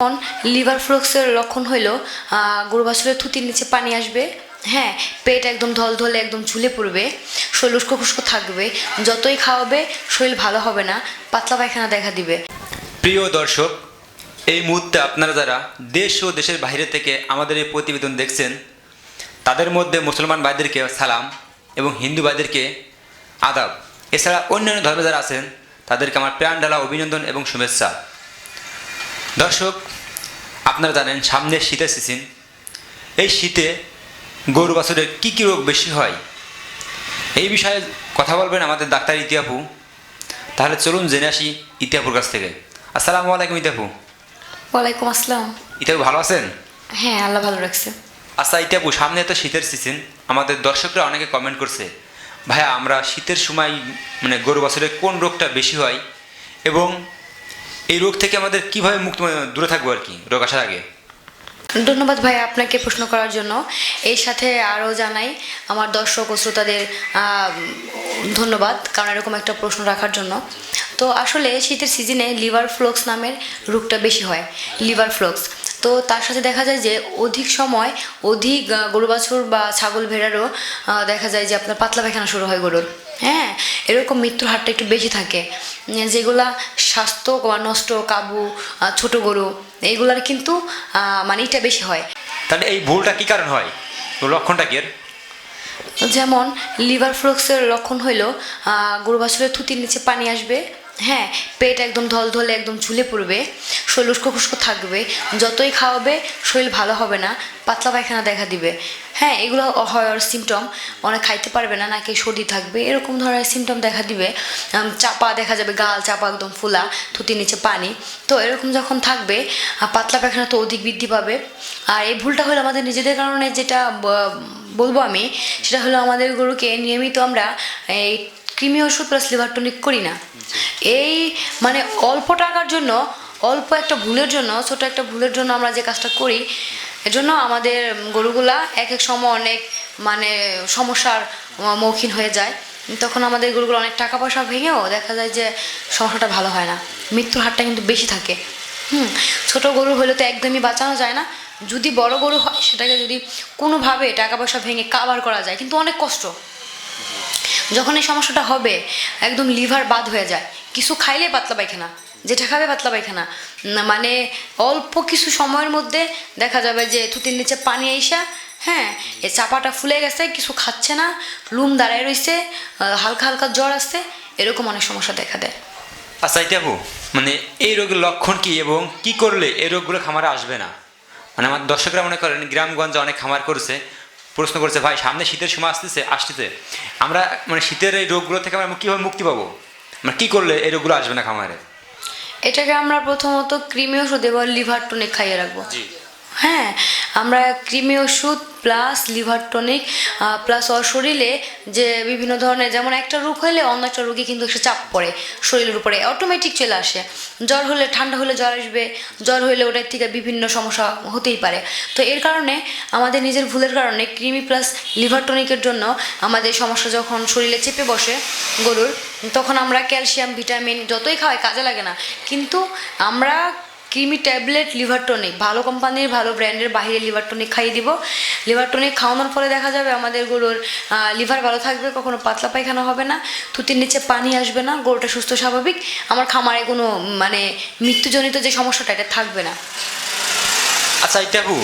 যেমন লিভার ফ্লক্সের লক্ষণ হইল গরু বাছুরের থুতির নিচে পানি আসবে হ্যাঁ পেট একদম ধলধলে, একদম ঝুলে পড়বে, শরীর উস্কো খুস্কো থাকবে, যতই খাওয়াবে, শরীর ভালো হবে না, পাতলা পায়খানা দেখা দিবে। প্রিয় দর্শক, এই মুহূর্তে আপনারা যারা দেশ ও দেশের বাইরে থেকে আমাদের এই প্রতিবেদন দেখছেন, তাদের মধ্যে মুসলমান ভাইদেরকে সালাম এবং হিন্দু ভাইদেরকে আদাব। এছাড়া অন্যান্য ধর্মে যারা আছেন, তাদেরকে আমার প্রাণ ঢালা অভিনন্দন এবং শুভেচ্ছা। দর্শক আপনারা জানেন সামনে শীতের সিজন এই শীতে গরু বাছুরের কী কী রোগ বেশি হয়? এই বিষয়ে কথা বলবেন আমাদের ডাক্তার ইতিহাপু তাহলে চলুন জেনে আসি ইতিহাপুর কাছ থেকে। আসসালামু আলাইকুম ইতিহাপু ওয়ালাইকুম আসসালাম। ইতিহাপু ভালো আছেন? হ্যাঁ আল্লাহ ভালো রাখছে। আচ্ছা ইতিহাপু সামনে তো শীতের সিজন আমাদের দর্শকরা অনেকে কমেন্ট করছে ভাইয়া আমরা শীতের সময় মানে গরু বছরে কোন রোগটা বেশি হয়? এবং এই রোগ থেকে আমাদের কীভাবে মুক্ত মানে দূরে থাকব আর কি? রোগ আসার আগে। ধন্যবাদ ভাই আপনাকে প্রশ্ন করার জন্য। এর সাথে আরও জানাই, আমার দর্শক ও শ্রোতাদের ধন্যবাদ, কারণ এরকম একটা প্রশ্ন রাখার জন্য। তো আসলে শীতের সিজনে লিভার ফ্লক্স নামের রোগটা বেশি হয় লিভার ফ্লক্স তো তার সাথে দেখা যায় যে অধিক সময় অধিক গরু বাছুর বা ছাগল ভেড়ারও দেখা যায় যে আপনার পাতলা পায়খানা শুরু হয় গরুর। হ্যাঁ এরকম মৃত্যুর হারটা একটু বেশি থাকে। যেগুলা স্বাস্থ্য বা নষ্ট কাবু ছোট গরু এইগুলার কিন্তু মানে এটা বেশি হয়। তাহলে এই ভুলটা কি কারণ হয়? লক্ষণটা কি এর? যেমন লিভার ফ্লক্সের লক্ষণ হইল গরু বাছুরের থুতির নিচে পানি আসবে হ্যাঁ পেট একদম ধলধলে একদম ঝুলে পড়বে। শরীর উস্কো খুস্কো থাকবে। যতই খাওয়াবে শরীর ভালো হবে না পাতলা পায়খানা দেখা দিবে। হ্যাঁ এগুলো হয় ওর সিমটম অনেক খাইতে পারবে না নাকি সর্দি থাকবে এরকম ধরনের সিমটম দেখা দিবে। চাপা দেখা যাবে গাল চাপা একদম ফুলা থুতির নিচে পানি। তো এরকম যখন থাকবে পাতলা পায়খানা তো অধিক বৃদ্ধি পাবে। আর এই ভুলটা হলো আমাদের নিজেদের কারণে যেটা বলব আমি সেটা হলো আমাদের গরুকে নিয়মিত আমরা এই কৃমি ওষুধ প্লাস লিভার টনিক করি না। এই মানে অল্প টাকার জন্য অল্প একটা ভুলের জন্য, ছোট একটা ভুলের জন্য আমরা যে কাজটা করি, এজন্য আমাদের গরুগুলা এক এক সময় অনেক মানে সমস্যার মৌখিন হয়ে যায়। তখন আমাদের গরুগুলো অনেক টাকা পয়সা ভেঙেও দেখা যায় যে সমস্যাটা ভালো হয় না। মৃত্যুর হারটা কিন্তু বেশি থাকে। হুম, ছোট গরু হলে তো একদমই বাঁচানো যায় না। যদি বড় গরু হয়, সেটাকে যদি কোনোভাবে টাকা পয়সা ভেঙে কাভার করা যায়, কিন্তু অনেক কষ্ট। যখন এই সমস্যাটা হবে, একদম লিভার বাদ হয়ে যায়। কিছু খাইলে পাতলা পায়খানা। যেটা খাবে পাতলা পায়খানা। মানে অল্প কিছু সময়ের মধ্যে দেখা যাবে যে থুতির নিচে পানি আইসা হ্যাঁ এই চাপাটা ফুলে গেছে কিছু খাচ্ছে না লুম দাঁড়ায় আহ, হালকা হালকা জ্বর আসছে এরকম অনেক সমস্যা দেখা দেয়। আচ্ছা ইতিহাপু মানে এই রোগের লক্ষণ কি এবং কি করলে এই রোগগুলো খামারে আসবে না? মানে আমার দর্শকরা মনে করেন গ্রামগঞ্জে অনেক খামার করেছে প্রশ্ন করছে ভাই সামনে শীতের সময় আসতেছে আসতেছে। আমরা মানে শীতের এই রোগগুলো থেকে আমরা কীভাবে মুক্তি পাবো? মানে কী করলে এই রোগগুলো আসবে না খামারে? এটাকে আমরা প্রথমত ক্রিমি ওষুধ বা লিভার টনিক খাইয়ে রাখব। হ্যাঁ আমরা কৃমি ওষুধ প্লাস লিভার টনিক প্লাস ওর শরীরে যে বিভিন্ন ধরনের যেমন একটা রোগ হলে অন্য একটা রোগী কিন্তু সে চাপ পড়ে শরীরের উপরে অটোমেটিক চলে আসে। জ্বর হলে, ঠান্ডা হলে জ্বর আসবে, জ্বর হলে ওটার থেকে বিভিন্ন সমস্যা হতেই পারে। তো এর কারণে আমাদের নিজের ভুলের কারণে কৃমি প্লাস লিভার টনিকের জন্য আমাদের সমস্যা যখন শরীরে চেপে বসে গরুর, তখন আমরা ক্যালসিয়াম ভিটামিন যতই খাওয়াই, কাজে লাগে না। কিন্তু আমরা ক্রিমি ট্যাবলেট, লিভার টনিক। ভালো কোম্পানির, ভালো ব্র্যান্ডের বাইরে লিভার টনিক খাইয়ে দিব। লিভার টনিক খাওয়ানোর ফলে দেখা যাবে আমাদের গরুর লিভার ভালো থাকবে, কখনো পাতলা পায়খানা হবে না, থুতির নিচে পানি আসবে না, গরুটা সুস্থ, স্বাভাবিক। আমার খামারে কোনো মানে মৃত্যুজনিত যে সমস্যাটা, এটা থাকবে না। আচ্ছা ইটাবু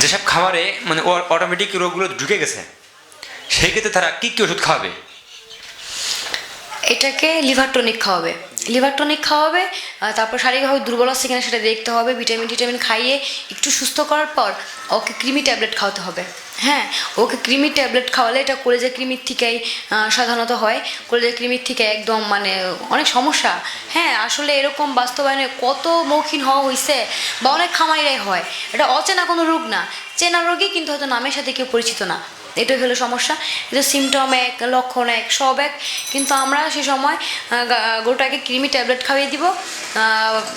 যেসব খাবারে মানে অটোমেটিক রোগগুলো ঢুকে গেছে, সেই ক্ষেত্রে তারা কী কী ওষুধ খাওয়াবে? এটাকে লিভার টনিক খাওয়াবে। লিভার টনিক খাওয়াবে তারপর শারীরিকভাবে দুর্বল আছে কিনা সেটা দেখতে হবে, ভিটামিন, টিটামিন খাইয়ে একটু সুস্থ করার পর ওকে ক্রিমি ট্যাবলেট খাওয়াতে হবে। হ্যাঁ ওকে ক্রিমি ট্যাবলেট খাওয়ালে এটা কলেজা কৃমির থেকেই সাধারণত হয়। কলেজা কৃমির থেকে একদম মানে অনেক সমস্যা। হ্যাঁ আসলে এরকম বাস্তবায়নে কত মৌখিন হওয়া হয়েছে বা অনেক খামাইরাই হয়। এটা অচেনা কোনো রোগ না। চেনা রোগই কিন্তু হয়তো নামের সাথে কেউ পরিচিত না। এটাই হলো সমস্যা। কিন্তু সিমটম এক, লক্ষণ এক, সব এক। কিন্তু আমরা সে সময় গোটাকে কৃমি ট্যাবলেট খাইয়ে দিব।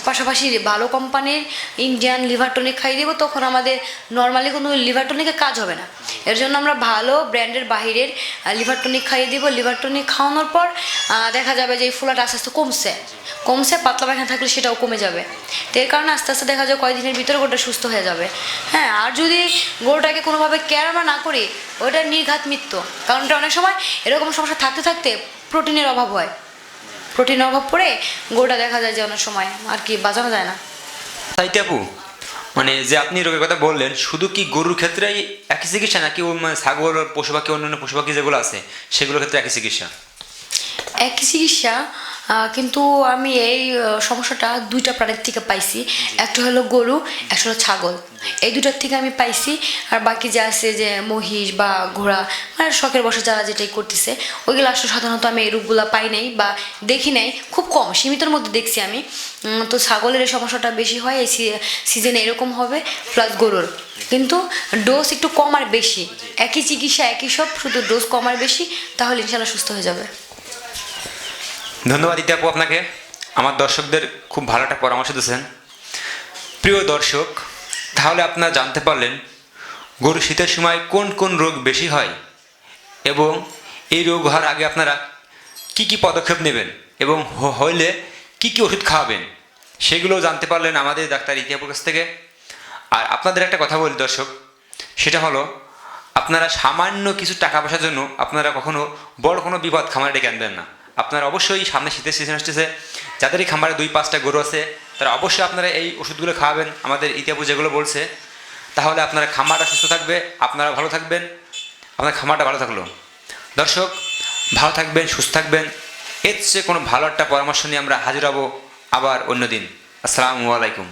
পাশাপাশি ভালো কোম্পানির ইন্ডিয়ান লিভার টনিক খাইয়ে দিব, তখন আমাদের নর্মালি কোনো লিভার টনিকের কাজ হবে না। এর জন্য আমরা ভালো ব্র্যান্ডের বাহিরের লিভার টনিক খাইয়ে দিব। লিভার টনিক খাওয়ানোর পর দেখা যাবে যে এই ফোলাটা আস্তে আস্তে কমছে। কমছে, পাতলা পায়খানা থাকলে সেটাও কমে যাবে। তো এর কারণে আস্তে আস্তে দেখা যায় কয়েকদিনের ভিতরে গরুটা সুস্থ হয়ে যাবে। হ্যাঁ আর যদি গরুটাকে কোনোভাবে কেয়ার আমরা না করি ওটা নির্ঘাত মৃত্যু। কারণ ওটা অনেক সময় এরকম সমস্যা থাকতে থাকতে প্রোটিনের অভাব হয়। প্রোটিনের অভাব পড়ে গরুটা দেখা যায় যে অনেক সময় আর কি বাঁচানো যায় না। তাইতে আপু মানে যে আপনি রোগের কথা বললেন শুধু কি গরুর ক্ষেত্রেই একই চিকিৎসা নাকি ও মানে ছাগল পশু পাখি অন্যান্য পশু পাখি যেগুলো আছে সেগুলোর ক্ষেত্রে একই চিকিৎসা? একই চিকিৎসা কিন্তু আমি এই সমস্যাটা দুইটা প্রাণীর থেকে পাইছি। একটা হলো গরু একটা হলো ছাগল। এই দুটার থেকে আমি পাইছি। আর বাকি যে আছে যে মহিষ বা ঘোড়া মানে শখের বসে যারা যেটাই করতেছে, ওইগুলো আসলে সাধারণত আমি এই রূপগুলো পাই নাই বা দেখি নাই। খুব কম, সীমিতর মধ্যে দেখছি আমি। তো ছাগলের এই সমস্যাটা বেশি হয়, এই সিজনে এরকম হবে প্লাস গরুর। কিন্তু ডোজ একটু কম আর বেশি। একই চিকিৎসা, একই সব, শুধু ডোজ কম আর বেশি, তাহলে ইনশাল্লাহ সুস্থ হয়ে যাবে। ধন্যবাদ ইতি আপু আপনাকে। আমার দর্শকদের খুব ভালো একটা পরামর্শ দিয়েছেন। প্রিয় দর্শক তাহলে আপনারা জানতে পারলেন গরু শীতের সময় কোন কোন রোগ বেশি হয় এবং এই রোগ হওয়ার আগে আপনারা কি কি পদক্ষেপ নেবেন এবং হইলে কি কি ওষুধ খাওয়াবেন সেগুলোও জানতে পারলেন আমাদের ডাক্তার ইতিহাপুর থেকে। আর আপনাদের একটা কথা বলি দর্শক, সেটা হলো আপনারা সামান্য কিছু টাকা পয়সার জন্য আপনারা কখনো বড় কোনো বিপদ খামারে ডেকে আনবেন না। আপনারা অবশ্যই সামনে শীতের সিজন আসতেছে। যাদেরই খামারে দুই, পাঁচটা গরু আছে, তারা অবশ্যই আপনারা এই ওষুধগুলো খাওয়াবেন, আমাদের ইতিহাপুর যেগুলো বলছে। তাহলে আপনারা খামারটা সুস্থ থাকবে, আপনারা ভালো থাকবেন আপনার খামারটা ভালো থাকল। দর্শক, ভালো থাকবেন, সুস্থ থাকবেন, এর চেয়ে কোনো ভালো একটা পরামর্শ নিয়ে আমরা হাজির হব আবার অন্য দিন আসসালামু আলাইকুম।